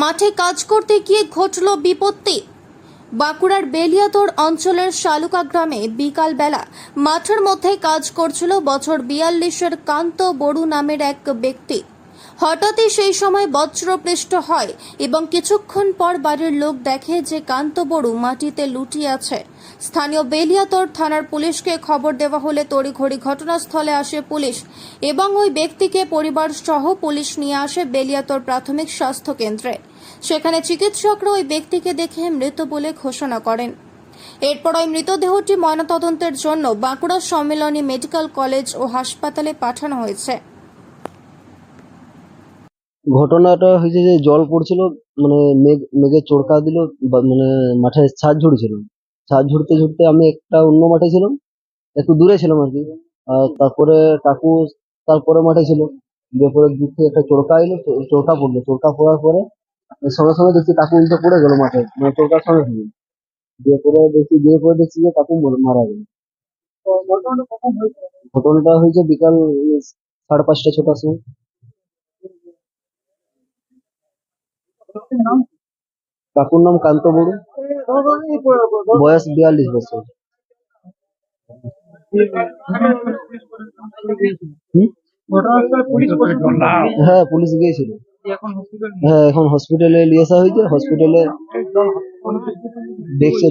মাঠে কাজ করতে গিয়ে ঘটল বিপত্তি। বাঁকুড়ার বেলিয়াতোর অঞ্চলের শালুকা গ্রামে বিকালবেলা মাঠের মধ্যে কাজ করছিল বছর বিয়াল্লিশের কান্ত বড়ু নামের এক ব্যক্তি। হঠাৎই সেই সময় বজ্রপৃষ্ট হয় এবং কিছুক্ষণ পর বাড়ির লোক দেখে যে কান্ত বড়ু মাটিতে লুটিয়ে আছে। স্থানীয় বেলিয়াতোর থানার পুলিশকে খবর দেওয়া হলে তড়িঘড়ি ঘটনাস্থলে আসে পুলিশ এবং ওই ব্যক্তিকে পরিবার সহ পুলিশ নিয়ে আসে বেলিয়াতোর প্রাথমিক স্বাস্থ্য কেন্দ্রে। সেখানে চিকিৎসকরা ওই ব্যক্তিকে দেখে মৃত বলে ঘোষণা করেন। এরপর ওই মৃতদেহটি ময়নাতদন্তের জন্য বাঁকুড়া সম্মেলনী মেডিকেল কলেজ ও হাসপাতালে পাঠানো হয়েছে। ঘটনাটা হয়েছে যে জল পড়ছিল মানে মেঘ মেঘে চোরকা দিল মানে মাঠে ছাদ ঝুড়ছিল। ছাদ ঝুড়তে ঝুড়তে আমি একটা অন্য মাঠে ছিলাম একটু দূরে ছিলাম আর কি। আর তারপরে কাকু তারপরে মাঠে ছিল। দিয়ে পরে দূর থেকে একটা চোরকা এলো চোরকা পড়ল। চোরকা পড়ার পরে সঙ্গে সঙ্গে দেখছি কাকু উল্টে পড়ে গেল মাঠে মানে চোরকার সঙ্গে সঙ্গে। দিয়ে পরে দেখছি দিয়ে পরে দেখছি যে কাকু মর- মারা গেল। ঘটনাটা হয়েছে বিকাল সাড়ে পাঁচটা ছটার সময়। কাকুর নাম কান্ত বড়ু। বয়স বিয়াল্লিশ বছর। হ্যাঁ পুলিশ গিয়েছিল। হ্যাঁ এখন হসপিটালে নিয়ে আসা হয়েছে। হসপিটালে দেখছে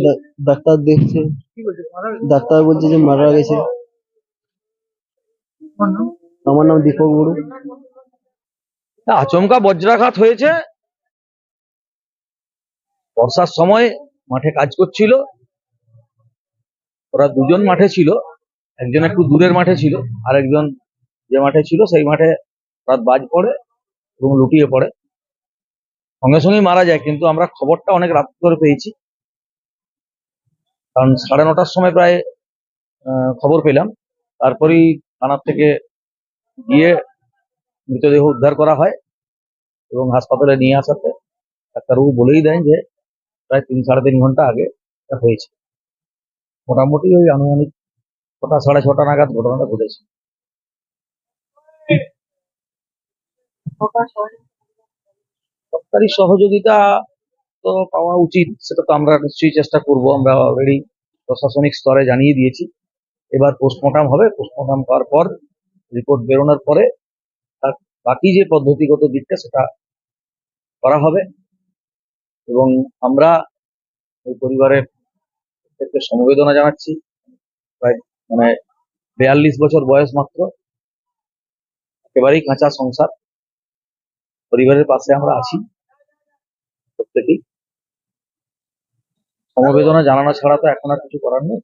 ডাক্তার দেখছে। ডাক্তার বলছে যে মারা গেছে। আমার নাম দীপক বড়ু। আচমকা বজ্রাঘাত হয়েছে? বর্ষার সময় মাঠে কাজ করছিল। ওরা দুজন মাঠে ছিল, একজন একটু দূরের মাঠে ছিল আর একজন যে মাঠে ছিল সেই মাঠে রাত বাজ পড়ে এবং লুটিয়ে পড়ে। সঙ্গে সঙ্গেই মারা যায়, কিন্তু আমরা খবরটা অনেক রাত করে পেয়েছি। কারণ সাড়ে নটার সময় প্রায় খবর পেলাম। তারপরেই থানার থেকে গিয়ে মৃতদেহ উদ্ধার করা হয় এবং হাসপাতালে নিয়ে আসাতে ডাক্তারবাবু বলেই দেন যে প্রায় তিন, সাড়ে তিন ঘণ্টা আগে হয়েছে। মোটামুটি ওই আনুমানিক ছটা, সাড়ে ছটা নাগাদ ঘটনাটা ঘটেছে। সরকারি সহযোগিতা তো পাওয়া উচিত, সেটা তো আমরা নিশ্চয়ই চেষ্টা করব। আমরা অলরেডি প্রশাসনিক স্তরে জানিয়ে দিয়েছি। এবার পোস্টমর্টম হবে। পোস্টমর্টম করার পর রিপোর্ট বেরোনোর পরে তার বাকি যে পদ্ধতিগত দিকটা সেটা করা হবে। এবং আমরা ওই পরিবারের প্রত্যেককে সমবেদনা জানাচ্ছি। প্রায় মানে বেয়াল্লিশ বছর বয়স মাত্র। একেবারেই কাঁচা সংসার। পরিবারের পাশে আমরা আছি প্রত্যেকেই। সমবেদনা জানানো ছাড়া তো এখন আর কিছু করার নেই।